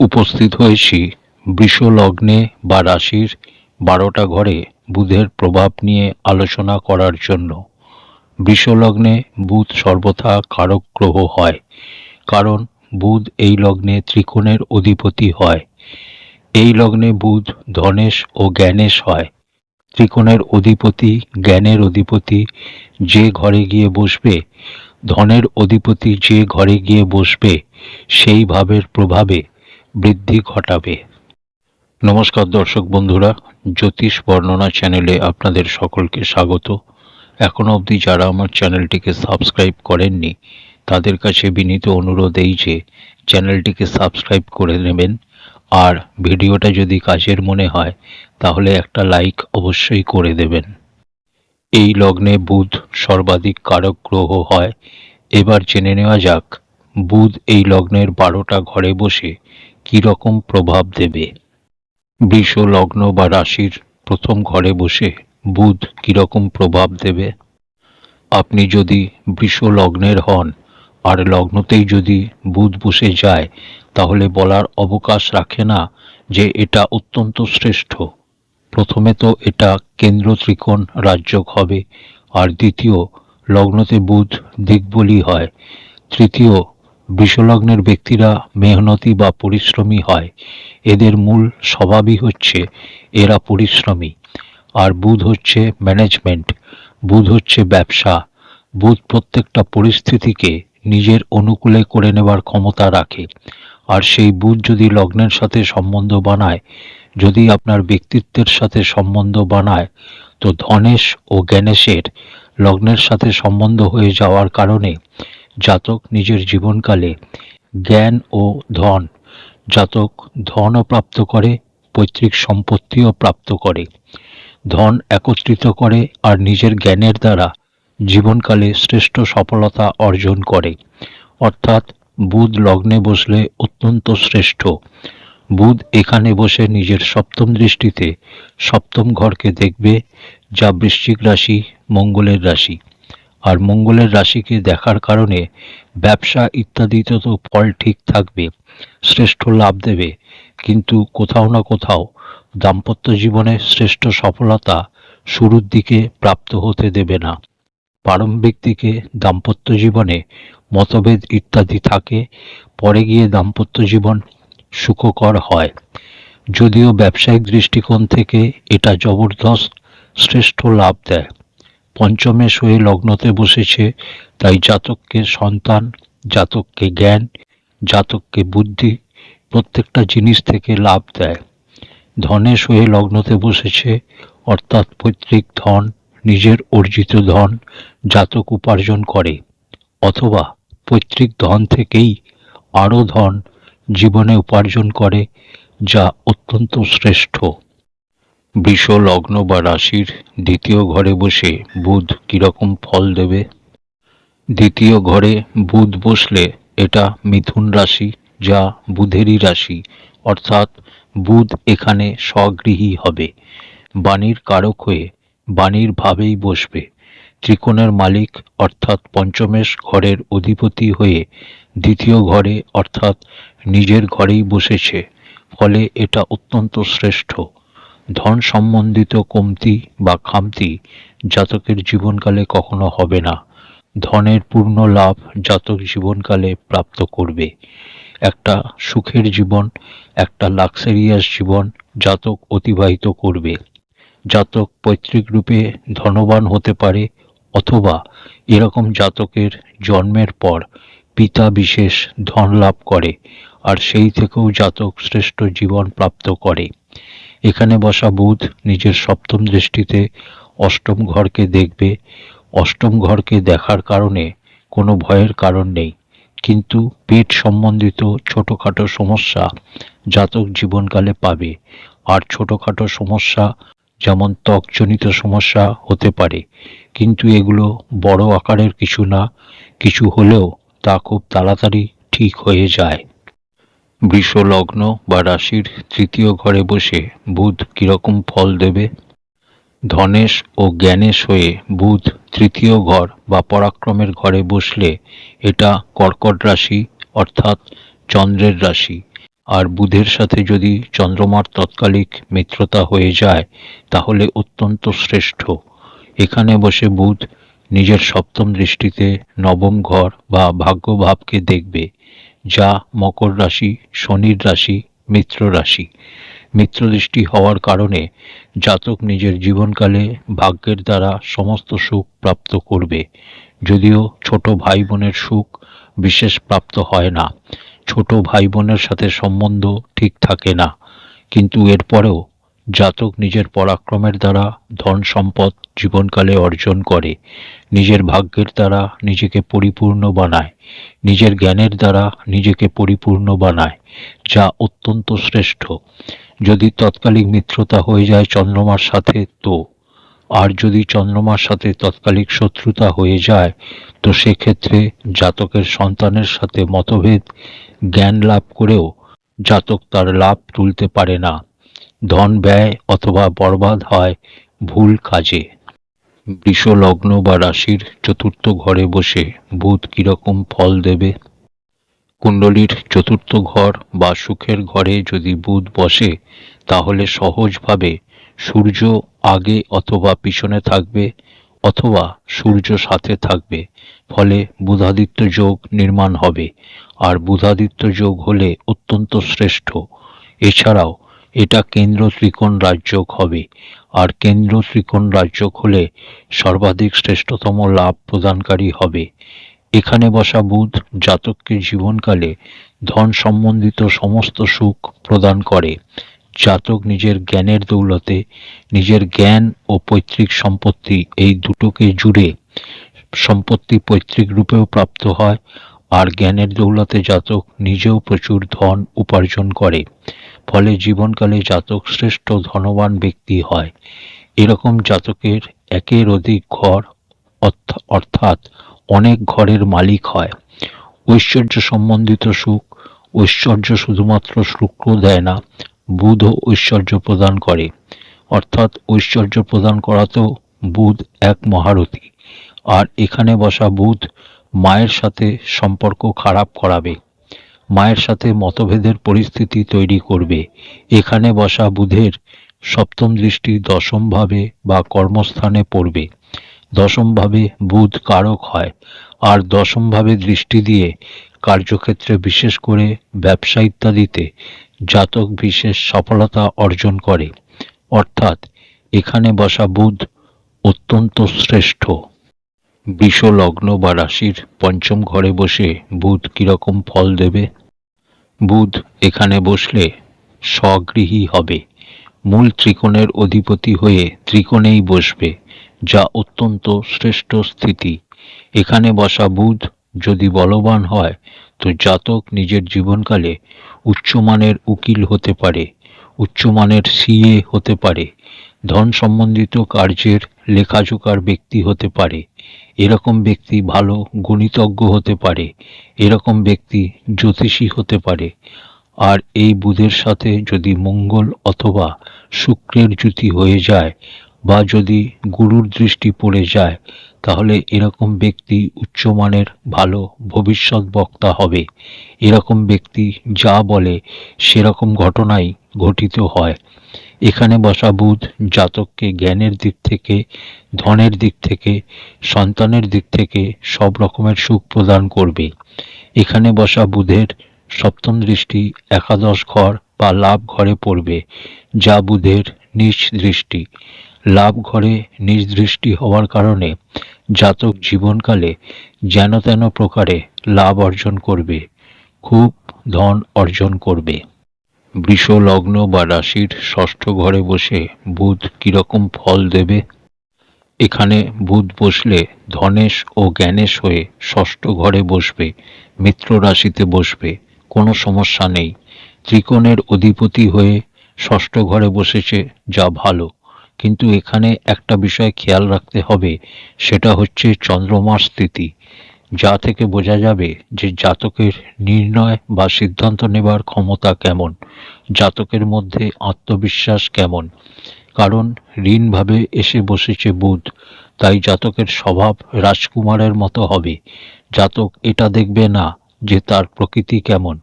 উপস্থিত হয়েছি। বৃষ লগ্নে বা রাশির বারোটা ঘরে বুধের প্রভাব নিয়ে আলোচনা করার জন্য। বৃষ লগ্নে বুধ সর্বথা কারক গ্রহ হয়, কারণ বুধ এই লগ্নে ত্রিকোণের অধিপতি হয়। এই লগ্নে বুধ ধনেশ ও জ্ঞানেশ হয়। ত্রিকোণের অধিপতি, জ্ঞানের অধিপতি যে ঘরে গিয়ে বসবে, ধনের অধিপতি যে ঘরে গিয়ে বসবে, সেই ভাবের প্রভাবে বৃদ্ধি ঘটাবে। নমস্কার দর্শক বন্ধুরা, জ্যোতিষ বর্ণনা চ্যানেলে আপনাদের সকলকে স্বাগত। এখনও অবধি যারা আমার চ্যানেলটিকে সাবস্ক্রাইব করেননি, তাদের কাছে বিনীত অনুরোধ এই যে, চ্যানেলটিকে সাবস্ক্রাইব করে নেবেন। আর ভিডিওটা যদি কাজের মনে হয়, তাহলে একটা লাইক অবশ্যই করে দেবেন। এই লগ্নে বুধ সর্বাধিক কারক গ্রহ হয়। এবার জেনে নেওয়া যাক, বুধ এই লগ্নের বারোটা ঘরে বসে কী রকম প্রভাব দেবে? বৃষ, লগ্ন বা রাশির প্রথম ঘরে বসে বুধ কীরকম প্রভাব দেবে? আপনি যদি বৃষ, লগ্নের হন আর লগ্নতেই যদি বুধ বসে যায়, তাহলে বলার অবকাশ রাখে না যে এটা অত্যন্ত শ্রেষ্ঠ। প্রথমে তো এটা কেন্দ্র ত্রিকোণ রাজ্যক হবে, আর দ্বিতীয় লগ্নতে বুধ দিকবলি হয়, তৃতীয় বৃষলগ্নের ব্যক্তিরা মেহনতি বা পরিশ্রমী হয়। এদের মূল স্বভাবই হচ্ছে এরা পরিশ্রমী। আর বুধ হচ্ছে ম্যানেজমেন্ট। বুধ হচ্ছে ব্যবসা। বুধ প্রত্যেকটা পরিস্থিতিকে নিজের অনুকূলে করে নেবার ক্ষমতা রাখে। আর সেই বুধ যদি লগ্নের সাথে সম্বন্ধ বানায়, যদি আপনার ব্যক্তিত্বের সাথে সম্বন্ধ বানায়, তো ধনেশ ও জ্ঞানেশের লগ্নের সাথে সম্বন্ধ হয়ে যাওয়ার কারণে জাতক নিজের জীবনকালে জ্ঞান ও ধন, জাতক ধনও প্রাপ্ত করে, পৈতৃক সম্পত্তিও প্রাপ্ত করে। ধন একত্রিত করে আর নিজের জ্ঞানের দ্বারা জীবনকালে শ্রেষ্ঠ সফলতা অর্জন করে। অর্থাৎ বুধ লগ্নে বসলে অত্যন্ত শ্রেষ্ঠ। বুধ এখানে বসে নিজের সপ্তম দৃষ্টিতে সপ্তম ঘরকে দেখবে, যা বৃশ্চিক রাশি, মঙ্গলের রাশি। আর মঙ্গলের রাশিকে দেখার কারণে ব্যবসা ইত্যাদিতে তো ফল ঠিক থাকবে, শ্রেষ্ঠ লাভ দেবে। কিন্তু কোথাও না কোথাও দাম্পত্য জীবনে শ্রেষ্ঠ সফলতা শুরুর দিকে প্রাপ্ত হতে দেবে না। প্রারম্ভিক দিকে দাম্পত্য জীবনে মতভেদ ইত্যাদি থাকে, পরে গিয়ে দাম্পত্য জীবন সুখকর হয়। যদিও ব্যবসায়িক দৃষ্টিকোণ থেকে এটা জবরদস্ত শ্রেষ্ঠ লাভ দেয়। পঞ্চমে সয়ে লগ্নতে বসেছে, তাই জাতককে সন্তান, জাতককে জ্ঞান, জাতককে বুদ্ধি, প্রত্যেকটা জিনিস থেকে লাভ দেয়। ধনে সয়ে লগ্নতে বসেছে, অর্থাৎ পৈতৃক ধন, নিজের অর্জিত ধন জাতক উপার্জন করে। অথবা পৈতৃক ধন থেকেই আরও ধন জীবনে উপার্জন করে, যা অত্যন্ত শ্রেষ্ঠ। বৃষ লগ্ন বা রাশির দ্বিতীয় ঘরে বসে বুধ কীরকম ফল দেবে? দ্বিতীয় ঘরে বুধ বসলে এটা মিথুন রাশি যা বুধেরই রাশি, অর্থাৎ বুধ এখানে স্বগৃহী হবে। বাণীর কারক হয়ে বাণীর ভাবেই বসবে। ত্রিকোণের মালিক, অর্থাৎ পঞ্চমেশ ঘরের অধিপতি হয়ে দ্বিতীয় ঘরে, অর্থাৎ নিজের ঘরেই বসেছে। ফলে এটা অত্যন্ত শ্রেষ্ঠ। ধন সম্বন্ধিত কমতি বা খামতি জাতকের জীবনকালে কখনো হবে না। ধনের পূর্ণ লাভ জাতক জীবনকালে প্রাপ্ত করবে। একটা সুখের জীবন, একটা লাক্সারিয়াস জীবন জাতক অতিবাহিত করবে। জাতক পৈতৃক রূপে ধনবান হতে পারে অথবা এরকম জাতকের জন্মের পর পিতা বিশেষ ধন লাভ করে, আর সেই থেকেও জাতক শ্রেষ্ঠ জীবন প্রাপ্ত করে। এখানে বসা বুধ নিজের সপ্তম দৃষ্টিতে অষ্টম ঘরকে দেখবে। অষ্টম ঘরকে দেখার কারণে কোনো ভয়ের কারণ নেই। কিন্তু পেট সম্বন্ধিত ছোটোখাটো সমস্যা জাতক জীবনকালে পাবে। আর ছোটোখাটো সমস্যা যেমন ত্বকজনিত সমস্যা হতে পারে। কিন্তু এগুলো বড় আকারের কিছু না, কিছু হলেও তা খুব তাড়াতাড়ি ঠিক হয়ে যায়। বৃষ লগ্ন বা রাশির তৃতীয় ঘরে বসে বুধ কীরকম ফল দেবে? ধনেশ ও জ্ঞানেশ হয়ে বুধ তৃতীয় ঘর বা পরাক্রমের ঘরে বসলে এটা কর্কট রাশি অর্থাৎ চন্দ্রের রাশি। আর বুধের সাথে যদি চন্দ্রমার তৎকালিক মিত্রতা হয়ে যায়, তাহলে অত্যন্ত শ্রেষ্ঠ। এখানে বসে বুধ নিজের সপ্তম দৃষ্টিতে নবম ঘর বা ভাগ্যভাবকে দেখবে। যা মকর রাশি, শনির রাশি, মিত্র রাশি। মিত্রদৃষ্টি হওয়ার কারণে জাতক নিজের জীবনকালে ভাগ্যের দ্বারা সমস্ত সুখ প্রাপ্ত করবে। যদিও ছোট ভাই বোনের সুখ বিশেষ প্রাপ্ত হয় না। ছোট ভাই বোনের সাথে সম্বন্ধ ঠিক থাকে না। কিন্তু এরপরেও জাতক নিজের পরাক্রমের দ্বারা ধন সম্পদ জীবনকালে অর্জন করে, নিজের ভাগ্যের দ্বারা নিজেকে পরিপূর্ণ বানায়, নিজের জ্ঞানের দ্বারা নিজেকে পরিপূর্ণ বানায়, যা অত্যন্ত শ্রেষ্ঠ। যদি তৎকালিক মিত্রতা হয়ে যায় চন্দ্রমার সাথে, তো। আর যদি চন্দ্রমার সাথে তৎকালিক শত্রুতা হয়ে যায়, তো সেক্ষেত্রে জাতকের সন্তানের সাথে মতভেদ, জ্ঞান লাভ করেও জাতক তার লাভ তুলতে পারে না। ধন ব্যয় অথবা বরবাদ হয় ভুল কাজে। বৃষ লগ্ন বা রাশির চতুর্থ ঘরে বসে বুধ কীরকম ফল দেবে? কুণ্ডলীর চতুর্থ ঘর বা সুখের ঘরে যদি বুধ বসে, তাহলে সহজভাবে সূর্য আগে অথবা পিছনে থাকবে অথবা সূর্য সাথে থাকবে, ফলে বুধাদিত্য যোগ নির্মাণ হবে। আর বুধাদিত্য যোগ হলে অত্যন্ত শ্রেষ্ঠ। এছাড়াও এটা কেন্দ্র ত্রিকোণ রাজযোগ হবে। আর কেন্দ্র ত্রিকোণ রাজযোগ হলে সর্বাধিক শ্রেষ্ঠতম লাভ প্রদানকারী হবে। এখানে বসা বুধ জাতককে জীবনকালে ধন সম্বন্ধিত সমস্ত সুখ প্রদান করে। জাতক নিজের জ্ঞানের দৌলতে নিজের জ্ঞান ও পৈতৃক সম্পত্তি এই দুটোকে জুড়ে সম্পত্তি পৈতৃক রূপেও প্রাপ্ত হয়। আর জ্ঞানের দৌলতে জাতক নিজেও প্রচুর ধন উপার্জন করে। ফলে জীবনকালে জাতক শ্রেষ্ঠ ধনবান ব্যক্তি হয়। এরকম জাতকের একের অধিক ঘর অর্থ- অর্থাৎ অনেক ঘরের মালিক হয়। ঐশ্বর্য সম্বন্ধিত সুখ, ঐশ্বর্য শুধুমাত্র শুক্র দেয় না বুধও ঐশ্বর্য প্রদান করে। অর্থাৎ ঐশ্বর্য প্রদান করাতেও বুধ এক মহারথী। আর এখানে বসা বুধ মায়ের সাথে সম্পর্ক খারাপ করাবে। মায়ের সাথে মতভেদের পরিস্থিতি তৈরি করবে। এখানে বসা বুধের সপ্তম দৃষ্টি দশমভাবে বা কর্মস্থানে পড়বে। দশমভাবে বুধ কারক হয় আর দশমভাবে দৃষ্টি দিয়ে কার্যক্ষেত্রে বিশেষ করে ব্যবসা ইত্যাদিতে জাতক বিশেষ সফলতা অর্জন করে। অর্থাৎ এখানে বসা বুধ অত্যন্ত শ্রেষ্ঠ। বৃষ লগ্ন বা রাশির পঞ্চম ঘরে বসে বুধ কীরকম ফল দেবে? বুধ এখানে বসলে স্বগৃহী হবে। মূল ত্রিকোণের অধিপতি হয়ে ত্রিকোণেই বসবে, যা অত্যন্ত শ্রেষ্ঠ স্থিতি। এখানে বসা বুধ যদি বলবান হয়, তো জাতক নিজের জীবনকালে উচ্চমানের উকিল হতে পারে, উচ্চমানের সিএ হতে পারে, ধন সম্বন্ধিত কার্যের লেখাজোকার ব্যক্তি হতে পারে। এরকম ব্যক্তি ভালো গণিতজ্ঞ হতে পারে, এরকম ব্যক্তি জ্যোতিষী হতে পারে। আর এই বুধের সাথে যদি মঙ্গল অথবা শুক্রের জ্যুতি হয়ে যায় বা যদি গুরুর দৃষ্টি পড়ে যায়, তাহলে এরকম ব্যক্তি উচ্চমানের ভালো ভবিষ্যৎ বক্তা হবে। এরকম ব্যক্তি যা বলে সেরকম ঘটনাই ঘটিত হয়। এখানে বসা বুধ জাতককে জ্ঞানের দিক থেকে, ধনের দিক থেকে, সন্তানের দিক থেকে সব রকমের সুখ প্রদান করবে। এখানে বসা বুধের সপ্তম দৃষ্টি একাদশ ঘর বা লাভ ঘরে পড়বে, যা বুধের নিজ দৃষ্টি। লাভ ঘরে নিজ দৃষ্টি হওয়ার কারণে জাতক জীবনকালে যেন তেন প্রকারে লাভ অর্জন করবে, খুব ধন অর্জন করবে। বৃষ লগ্ন বা রাশির ষষ্ঠ ঘরে বসে বুধ কীরকম ফল দেবে? এখানে বুধ বসলে ধনেশ ও জ্ঞানেশ হয়ে ষষ্ঠ ঘরে বসবে, মিত্র রাশিতে বসবে, কোনো সমস্যা নেই। ত্রিকোণের অধিপতি হয়ে ষষ্ঠ ঘরে বসেছে, যা ভালো। কিন্তু এখানে একটা বিষয় খেয়াল রাখতে হবে, সেটা হচ্ছে চন্দ্রমার স্থিতি। যা থেকে বোঝা যাবে যে জাতকের নির্ণয় বা সিদ্ধান্ত নেবার ক্ষমতা কেমন, জাতকের মধ্যে আত্মবিশ্বাস কেমন। কারণ ঋণভাবে এসে বসেছে বুধ, তাই জাতকের স্বভাব রাজকুমারের মতো হবে। জাতক এটা দেখবে না যে তার প্রকৃতি কেমন,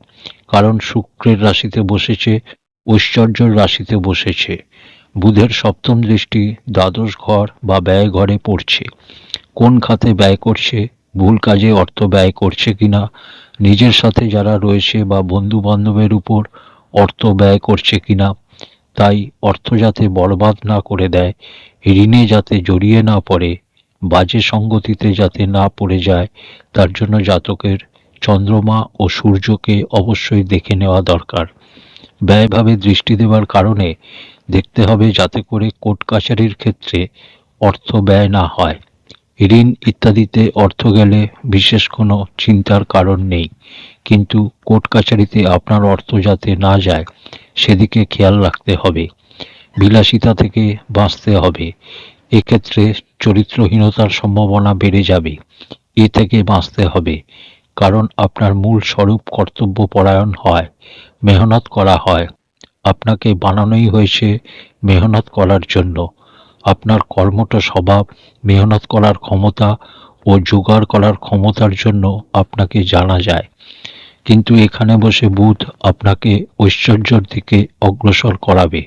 কারণ শুক্রের রাশিতে বসেছে, ঐশ্বর্যর রাশিতে বসেছে। বুধের সপ্তম দৃষ্টি দ্বাদশ ঘর বা ব্যয় ঘরে পড়ছে। কোন খাতে ব্যয় করছে ভুল কাজে অর্থ ব্যয় করছে কিনা, নিজের সাথে যারা রয়েছে বা বন্ধু বান্ধবের উপর অর্থ ব্যয় করছে কিনা, তাই অর্থ যাতে বরবাদ না করে দেয়, ঋণে যাতে জড়িয়ে না পড়ে, বাজে সঙ্গতিতে যাতে না পড়ে যায়, তার জন্য জাতকের চন্দ্রমা ও সূর্যকে অবশ্যই দেখে নেওয়া দরকার। ব্যয়ভাবে দৃষ্টি দেওয়ার কারণে দেখতে হবে যাতে করে কোর্ট কাছারির ক্ষেত্রে অর্থ ব্যয় না হয়। ঋণ ইত্যাদিতে অর্থ গেলে বিশেষ কোনো চিন্তার কারণ নেই। কিন্তু কোর্ট কাছারিতে আপনার অর্থ যাতে না যায়, সেদিকে খেয়াল রাখতে হবে। বিলাসিতা থেকে বাঁচতে হবে। এক্ষেত্রে চরিত্রহীনতার সম্ভাবনা বেড়ে যাবে। এ থেকে বাঁচতে হবে। কারণ আপনার মূল স্বরূপ কর্তব্য পরায়ণ হয়, মেহনত করা হয়। আপনাকে বানানোই হয়েছে মেহনত করার জন্য। আপনার কর্মটা স্বভাব, মেহনত করার ক্ষমতা ও জোগাড় করার ক্ষমতার জন্য আপনাকে জানা যায়। কিন্তু এখানে বসে বুধ আপনাকে ঐশ্বর্যর দিকে অগ্রসর করাবে।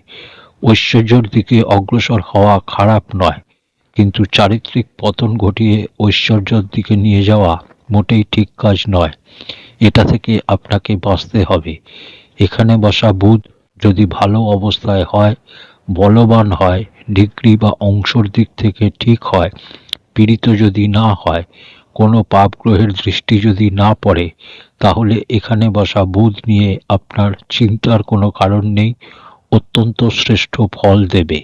ঐশ্বর্যর দিকে অগ্রসর হওয়া খারাপ নয়, কিন্তু চারিত্রিক পতন ঘটিয়ে ঐশ্বর্যর দিকে নিয়ে যাওয়া মোটেই ঠিক কাজ নয়। এটা থেকে আপনাকে বাঁচতে হবে। এখানে বসা বুধ যদি ভালো অবস্থায় হয়, বলবান হয় ডিগ্রি বা অংশর দিক থেকে ঠিক হয়, পীড়িত যদি না হয়, কোনো পাপ গ্রহের দৃষ্টি যদি না পড়ে, তাহলে এখানে বসা বুধ নিয়ে আপনার চিন্তার কোনো কারণ নেই, অত্যন্ত শ্রেষ্ঠ ফল দেবে।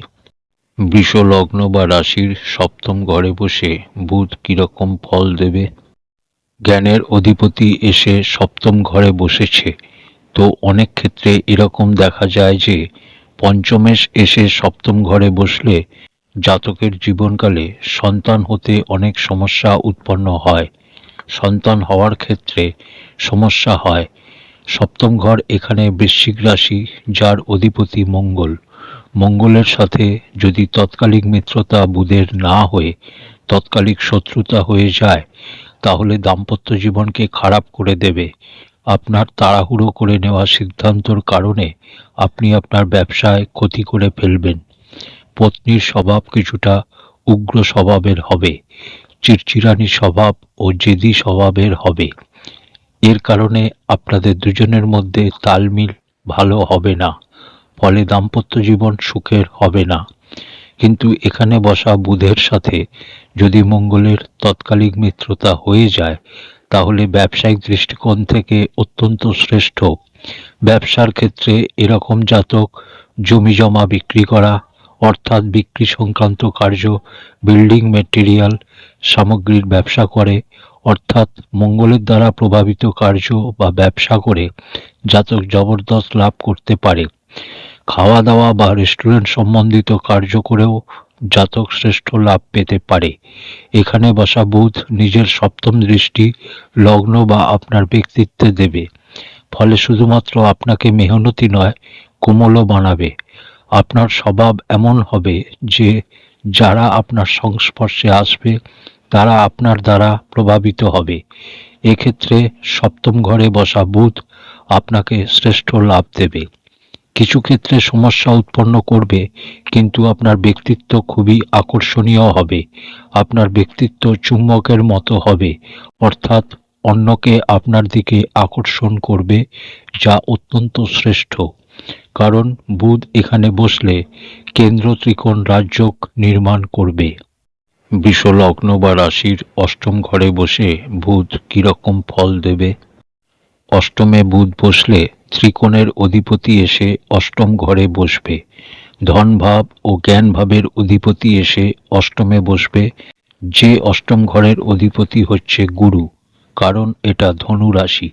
বৃষ লগ্ন বা রাশির সপ্তম ঘরে বসে বুধ কীরকম ফল দেবে? জ্ঞানের অধিপতি এসে সপ্তম ঘরে বসেছে, তো অনেক ক্ষেত্রে এরকম দেখা যায় যে পঞ্চমেশ এসে সপ্তম ঘরে বসলে জাতকের জীবনকালে সন্তান হতে অনেক সমস্যা উৎপন্ন হয়। সন্তান হওয়ার ক্ষেত্রে সমস্যা হয়। সপ্তম ঘর এখানে বৃশ্চিক রাশি, যার অধিপতি মঙ্গল। মঙ্গলের সাথে যদি তৎকালিক মিত্রতা বুধের না হয়ে, তৎকালিক শত্রুতা হয়ে যায়, তাহলে দাম্পত্য জীবনকে খারাপ করে দেবে। আপনার তাড়াহুড়ো করে নেওয়া সিদ্ধান্তর কারণে আপনি আপনার ব্যবসায় ক্ষতি করে ফেলবেন। পত্নীর স্বভাব কিছুটা উগ্র স্বভাবের হবে, চিরচিরানি স্বভাব ও জেদি স্বভাবের হবে। এর কারণে আপনাদের দুজনের মধ্যে তালমিল ভালো হবে না, ফলে দাম্পত্য জীবন সুখের হবে না। কিন্তু এখানে বসা বুধের সাথে যদি মঙ্গলের তৎকালিক মিত্রতা হয়ে যায় তাহলে ব্যবসায়িক দৃষ্টিকোণ থেকে অত্যন্ত শ্রেষ্ঠ। ব্যবসার ক্ষেত্রে এরকম জাতক, জমি জমা বিক্রি করা, অর্থাৎ বিক্রি সংক্রান্ত কার্য, বিল্ডিং মেটেরিয়াল, সামগ্রীর ব্যবসা করে, অর্থাৎ মঙ্গলের দ্বারা প্রভাবিত কার্য বা ব্যবসা করে, জাতক জবরদস্ত লাভ করতে পারে। খাওয়া দাওয়া বা রেস্টুরেন্ট সম্বন্ধিত কার্য করেও জাতক শ্রেষ্ঠ লাভ পেতে পারে। এখানে বসা বুধ নিজের সপ্তম দৃষ্টি, লগ্ন বা আপনার ব্যক্তিত্বে দেবে। ফলে শুধুমাত্র আপনাকে মেহনতি নয়, কোমলও বানাবে। আপনার স্বভাব এমন হবে যে, যারা আপনার সংস্পর্শে আসবে, তারা আপনার দ্বারা প্রভাবিত হবে। এক্ষেত্রে সপ্তম ঘরে বসা বুধ আপনাকে শ্রেষ্ঠ লাভ দেবে। কিছু ক্ষেত্রে সমস্যা উৎপন্ন করবে, কিন্তু আপনার ব্যক্তিত্ব খুবই আকর্ষণীয় হবে। আপনার ব্যক্তিত্ব চুম্বকের মতো হবে, অর্থাৎ অন্যকে আপনার দিকে আকর্ষণ করবে, যা অত্যন্ত শ্রেষ্ঠ। কারণ বুধ এখানে বসলে কেন্দ্র ত্রিকোণ রাজ্যক নির্মাণ করবে। বিশ্বলগ্ন বা রাশির অষ্টম ঘরে বসে বুধ কীরকম ফল দেবে? অষ্টমে বুধ বসলে ত্রিকোণের অধিপতি এসে অষ্টম ঘরে বসবে। ধন ভাব ও জ্ঞান ভাবের অধিপতি এসে অষ্টমে বসবে। যে অষ্টম ঘরের অধিপতি হচ্ছে গুরু, কারণ এটা ধনু রাশি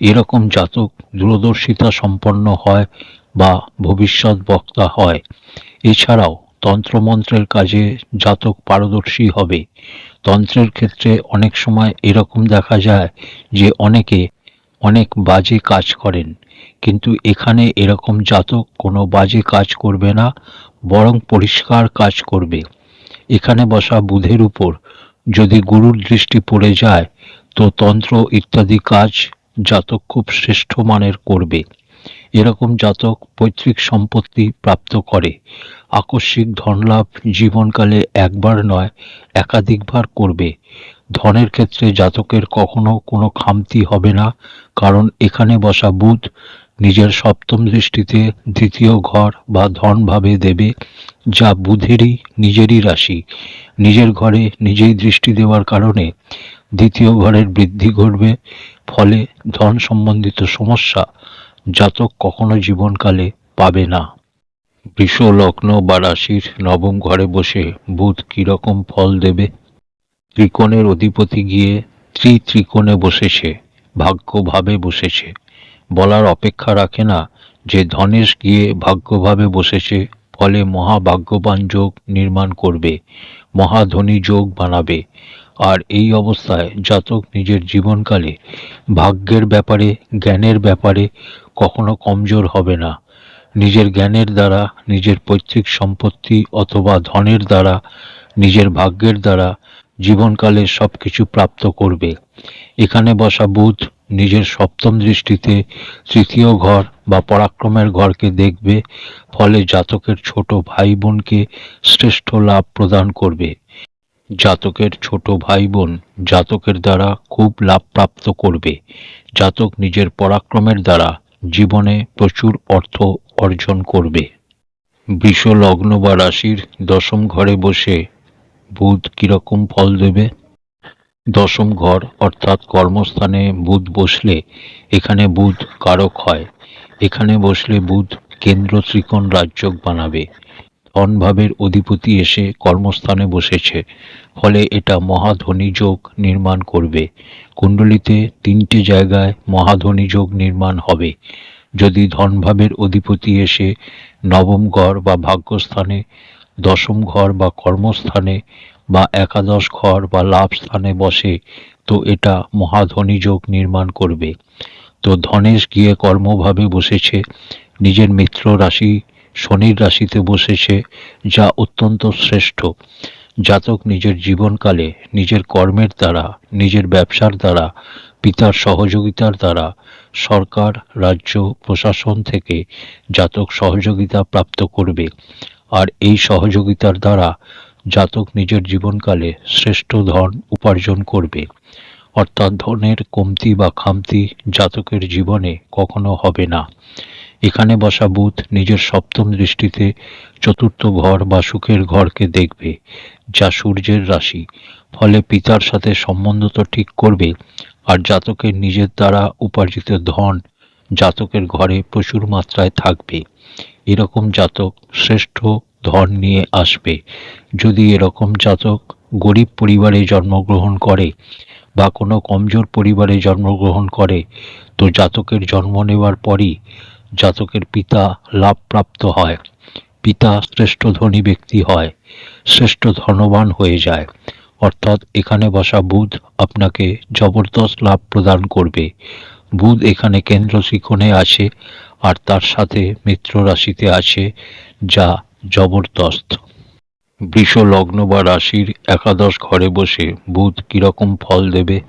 এরকম জাতক দূরদর্শিতা সম্পন্ন হয় বা ভবিষ্যৎ বক্তা হয়। এছাড়াও তন্ত্রমন্ত্রের কাজে জাতক পারদর্শী হবে। তন্ত্রের ক্ষেত্রে অনেক সময় এরকম দেখা যায় যে অনেকে অনেক বাজে কাজ করেন। কিন্তু এখানে এরকম জাতক কোনো বাজে কাজ করবে না, বরং পরিষ্কার কাজ করবে। এখানে বসা বুধের উপর, যদি গুরুর দৃষ্টি পড়ে যায়, তো তন্ত্র ইত্যাদি কাজ জাতক খুব শ্রেষ্ঠ মানের করবে। এরকম জাতক পৈতৃক সম্পত্তি প্রাপ্ত করে। আকস্মিক ধনলাভ জীবনকালে একবার নয়, একাধিকবার করবে। ধনের ক্ষেত্রে জাতকের কখনো কোনো খামতি হবে না, কারণ এখানে বসা বুধ নিজের সপ্তম দৃষ্টিতে দ্বিতীয় ঘর বা ধনভাবে দেবে, যা বুধেরই নিজেরই রাশি। নিজের ঘরে নিজেই দৃষ্টি দেওয়ার কারণে দ্বিতীয় ঘরের বৃদ্ধি ঘটবে। ফলে ধন সম্বন্ধিত সমস্যা জাতক কখনো জীবনকালে পাবে না। বৃষ লগ্ন বা রাশির নবম ঘরে বসে বুধ কীরকম ফল দেবে? ত্রিকোণের অধিপতি গিয়ে ত্রি ত্রিকোণে বসেছে, ভাগ্যভাবে বসেছে। বলার অপেক্ষা রাখে না যে ধনেশ গিয়ে ভাগ্যভাবে বসেছে, ফলে মহাভাগ্যবান যোগ নির্মাণ করবে, মহাধনী যোগ বানাবে। আর এই অবস্থায় জাতক নিজের জীবনকালে ভাগ্যের ব্যাপারে, জ্ঞানের ব্যাপারে কখনো কমজোর হবে না। নিজের জ্ঞানের দ্বারা, নিজের পৈতৃক সম্পত্তি অথবা ধনের দ্বারা, নিজের ভাগ্যের দ্বারা জীবনকালে সব কিছু প্রাপ্ত করবে। এখানে বসা বুধ নিজের সপ্তম দৃষ্টিতে তৃতীয় ঘর বা পরাক্রমের ঘরকে দেখবে, ফলে জাতকের ছোট ভাই বোনকে শ্রেষ্ঠ লাভ প্রদান করবে। জাতকের ছোট ভাই বোন জাতকের দ্বারা খুব লাভ প্রাপ্ত করবে। জাতক নিজের পরাক্রমের দ্বারা জীবনে প্রচুর অর্থ অর্জন করবে। বৃষ লগ্ন বা রাশির দশম ঘরে বসে বুধ কীরকম ফল দেবে? দশম ঘর অর্থাৎ কর্মস্থানে বুধ বসলে এখানে বুধ কারক হয়। এখানে বসলে বুধ কেন্দ্র ত্রিকোণ রাজ্যক বানাবে। ধনভাবের অধিপতি এসে কর্মস্থানে বসেছে, ফলে এটা মহাধনী যোগ নির্মাণ করবে। কুণ্ডলিতে তিনটে জায়গায় মহাধনী যোগ নির্মাণ হবে। যদি ধনভাবের অধিপতি এসে নবম ঘর বা ভাগ্যস্থানে, দশম ঘর বা কর্মস্থানে বা একাদশ ঘর বা লাভ স্থানে বসে, তো এটা মহাধনী যোগ নির্মাণ করবে। তো ধনেশ গিয়ে কর্মভাবে বসেছে, নিজের মিত্র রাশি, শনির রাশিতে বসেছে, যা অত্যন্ত শ্রেষ্ঠ। জাতক নিজের জীবনকালে, নিজের কর্মের দ্বারা, নিজের ব্যবসার দ্বারা, পিতার সহযোগিতার দ্বারা সরকার, রাজ্য, প্রশাসন থেকে জাতক সহযোগিতা প্রাপ্ত করবে। আর এই সহযোগিতার দ্বারা জাতক নিজের জীবনকালে শ্রেষ্ঠ ধন উপার্জন করবে। অর্থাৎ ধনের কমতি বা খামতি জাতকের জীবনে কখনো হবে না। এখানে বসা বুধ নিজের সপ্তম দৃষ্টিতে চতুর্থ ঘর বা সুখের ঘরকে দেখবে, যা সূর্যের রাশি। ফলে পিতার সাথে সম্বন্ধ তো ঠিক করবে, আর জাতকের নিজের দ্বারা উপার্জিত ধন জাতকের ঘরে প্রচুর মাত্রায় থাকবে। এরকম জাতক শ্রেষ্ঠ ধন নিয়ে আসবে। যদি এরকম জাতক গরিব পরিবারে জন্মগ্রহণ করে বা কোনো কমজোর পরিবারে জন্মগ্রহণ করে, তো জাতকের জন্ম নেওয়ার পরই জাতকের পিতা লাভপ্রাপ্ত হয়। পিতা শ্রেষ্ঠ ধনী ব্যক্তি হয়, শ্রেষ্ঠ ধনবান হয়ে যায়। অর্থাৎ এখানে বসা বুধ আপনাকে জবরদস্ত লাভ প্রদান করবে। বুধ এখানে কেন্দ্র ত্রিকোণে আছে আর তার সাথে মিত্র রাশিতে আছে, যা জবরদস্ত। বৃষ লগ্ন বা রাশির একাদশ ঘরে বসে বুধ কীরকম ফল দেবে?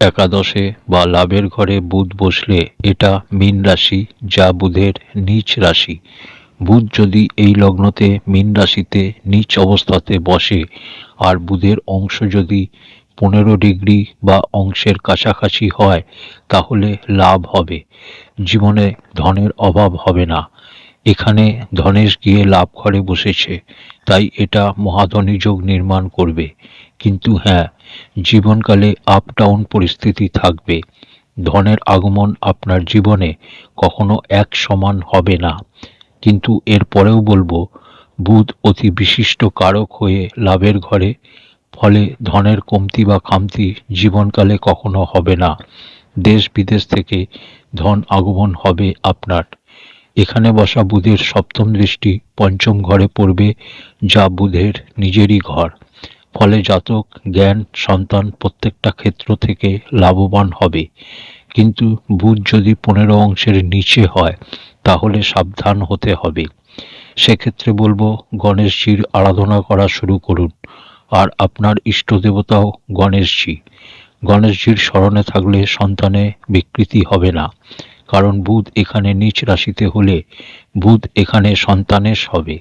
একাদশে বা লাভের ঘরে বুধ বসলে এটা মীন রাশি যা বুধের নিচ রাশি। বুধ যদি এই লগ্নতে মীন রাশিতে নিচ অবস্থাতে বসে, আর বুধের অংশ যদি পনেরো ডিগ্রি বা অংশের কাছাকাছি হয়, তাহলে লাভ হবে। জীবনে ধনের অভাব হবে না। এখানে ধনেশ গিয়ে লাভ ঘরে বসেছে, তাই এটা মহাধনী যোগ নির্মাণ করবে। কিন্তু হ্যাঁ জীবনকালে আপ ডাউন পরিস্থিতি থাকবে। ধনের আগমন আপনার জীবনে কখনো এক সমান হবে না। কিন্তু এর পরেও বলব, বুধ অতি বিশিষ্ট কারক হয়ে লাভের ঘরে, ফলে ধনের কমতি বা খামতি জীবনকালে কখনো হবে না। দেশ বিদেশ থেকে ধন আগমন হবে আপনার। এখানে বসা বুধের সপ্তম দৃষ্টি পঞ্চম ঘরে পড়বে যা বুধের নিজেরই ঘর। ফলে জাতক, জ্ঞান, সন্তান প্রত্যেকটা ক্ষেত্র থেকে লাভবান হবে। কিন্তু বুধ যদি পনেরো অংশের নিচে হয়, তাহলে সাবধান হতে হবে। সেক্ষেত্রে বলব, গণেশজির আরাধনা করা শুরু করুন। আর আপনার ইষ্ট দেবতাও গণেশজি। গণেশজির স্মরণে থাকলে সন্তানে বিকৃতি হবে না। কারণ বুধ এখানে নিচ রাশিতে হলে বুধ এখানে সন্তানের হবে,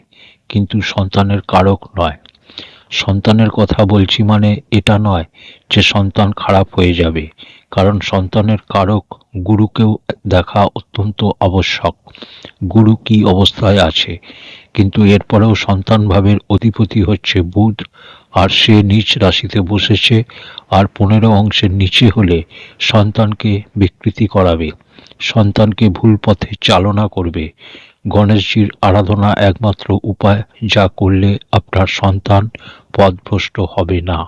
কিন্তু সন্তানের কারক নয়। সন্তানের কথা বলছি মানে এটা নয় যে সন্তান খারাপ হয়ে যাবে, কারণ সন্তানের কারক গুরুকেও দেখা অত্যন্ত আবশ্যক। গুরু কি অবস্থায় আছে? কিন্তু এরপরেও সন্তান ভাবের অধিপতি হচ্ছে বুধ, আর সে নিচ রাশিতে বসেছে, আর পনেরো অংশের নিচে হলে সন্তানকে বিকৃতি করাবে। সন্তানকে ভুল পথে চালনা করবে। গণেশজির আরাধনা একমাত্র উপায়, যা করলে আপনার সন্তান পথভ্রষ্ট হবে না।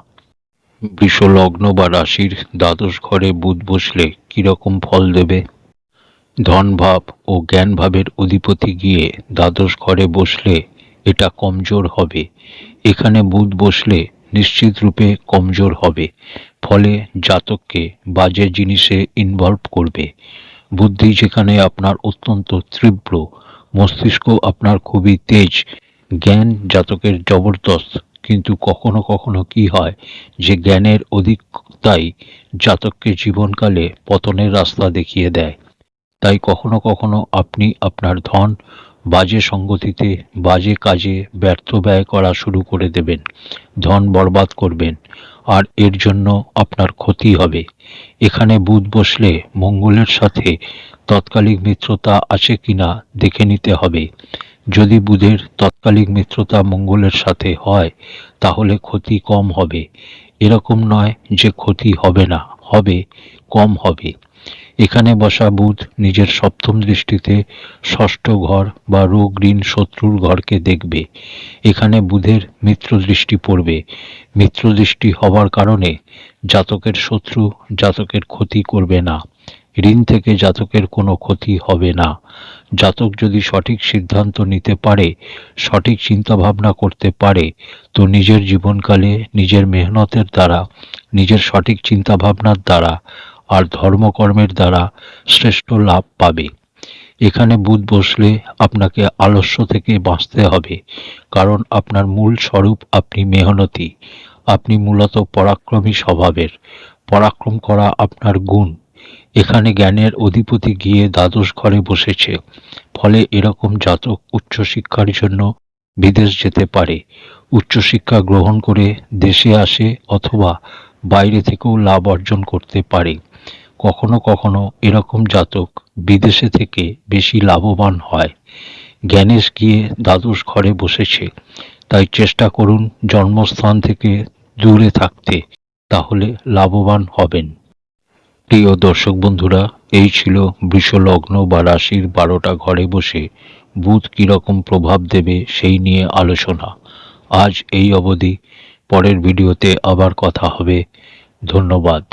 লগ্ন বা রাশির দ্বাদশ ঘরে বুধ বসলে কীরকম ফল দেবে? ধন ভাব ও জ্ঞান ভাবের অধিপতি গিয়ে দ্বাদশ ঘরে বসলে এটা কমজোর হবে। এখানে বুধ বসলে নিশ্চিত রূপে কমজোর হবে, ফলে জাতককে বাজে জিনিসে ইনভলভ করবে। বুদ্ধি যেখানে আপনার অত্যন্ত তীব্র, মস্তিষ্ক আপনার খুবই তেজ, জ্ঞান জাতকের জবরদস্ত। কিন্তু কখনো কখনো কি হয় যে জ্ঞানের অধিকতাই জাতককে জীবনকালে পতনের রাস্তা দেখিয়ে দেয়। তাই কখনো কখনো আপনি আপনার ধন বাজে সঙ্গতিতে, বাজে কাজে ব্যর্থ ব্যয় করা শুরু করে দেবেন, ধন বরবাদ করবেন, আর এর জন্য আপনার ক্ষতি হবে। এখানে বুধ বসলে মঙ্গলের সাথে তৎকালিক মিত্রতা আছে কিনা দেখে নিতে হবে। যদি বুধের তৎকালিক মিত্রতা মঙ্গলের সাথে হয়, তাহলে ক্ষতি কম হবে। এরকম নয় যে ক্ষতি হবে না, হবে, কম হবে। এখানে বসা বুধ নিজের সপ্তম দৃষ্টিতে ষষ্ঠ ঘর বা রোগ ঋণ শত্রুর ঘরকে দেখবে। এখানে বুধের মিত্র দৃষ্টি পড়বে। মিত্র দৃষ্টি হওয়ার কারণে জাতকের শত্রু জাতকের ক্ষতি করবে না। ঋণ থেকে জাতকের কোনো ক্ষতি হবে না। জাতক যদি সঠিক সিদ্ধান্ত নিতে পারে, সঠিক চিন্তাভাবনা করতে পারে, তো নিজের জীবনকালে নিজের মেহনতের দ্বারা, নিজের সঠিক চিন্তাভাবনার দ্বারা আর ধর্মকর্মের দ্বারা শ্রেষ্ঠ লাভ পাবে। এখানে বুধ বসলে আপনাকে আলস্য থেকে বাঁচতে হবে, কারণ আপনার মূল স্বরূপ আপনি মেহনতি। আপনি মূলত পরাক্রমী স্বভাবের। পরাক্রম করা আপনার গুণ। এখানে জ্ঞানের অধিপতি গিয়ে দ্বাদশ ঘরে বসেছে। ফলে এরকম জাতক উচ্চশিক্ষার জন্য বিদেশ যেতে পারে। উচ্চশিক্ষা গ্রহণ করে দেশে আসে অথবা বাইরে থেকেও লাভ অর্জন করতে পারে। কখনো কখনো এরকম জাতক বিদেশে থেকে বেশি লাভবান হয়। জ্ঞানেশ গিয়ে দ্বাদশ ঘরে বসেছে। তাই চেষ্টা করুন জন্মস্থান থেকে দূরে থাকতে, তাহলে লাভবান হবেন। প্রিয় দর্শক বন্ধুরা, এই ছিল বৃষলগ্ন বা রাশির বারোটা ঘরে বসে বুধ কীরকম প্রভাব দেবে সেই নিয়ে আলোচনা। আজ এই অবধি। পরের ভিডিওতে আবার কথা হবে। ধন্যবাদ।